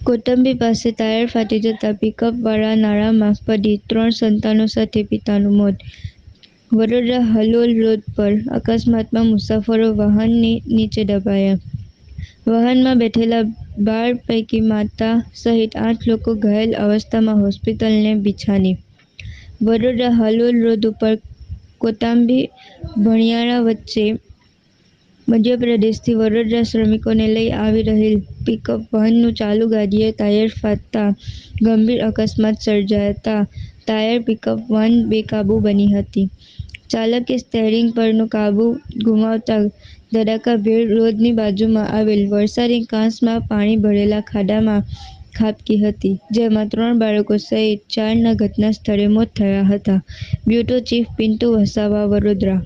કોટંબી પાસે ટાયર ફાટી જતા પિકઅપવાળા નાળામાં પડી. ત્રણ સંતાનો સાથે પિતાનું મોત. વડોદરા હલોલ રોડ પર અકસ્માતમાં મુસાફરો વાહનની નીચે દબાયા. વાહનમાં બેઠેલા બાર પૈકી માતા સહિત આઠ લોકો ઘાયલ અવસ્થામાં હોસ્પિટલને બિછાની. વડોદરા હલોલ રોડ ઉપર કોતાંબી ભણિયારા વચ્ચે મધ્યપ્રદેશથી વડોદરા શ્રમિકોને લઈ આવી રહેલ પિકઅપ વાહનનું ચાલુ ગાડીએ ટાયર ફાટતા ગંભીર અકસ્માત સર્જાતા ટાયર પિકઅપ વાન બેકાબૂ બની હતી. ચાલકે સ્ટેરિંગ પરનો કાબુ ગુમાવતા ધડાકાભેર રોડની બાજુમાં આવેલ વરસાદી કાંસમાં પાણી ભરેલા ખાડામાં ખાબકી હતી, જેમાં ત્રણ બાળકો સહિત ચારના ઘટના સ્થળે મોત થયા હતા. Bureau chief Pintu Vasava, Vadodara.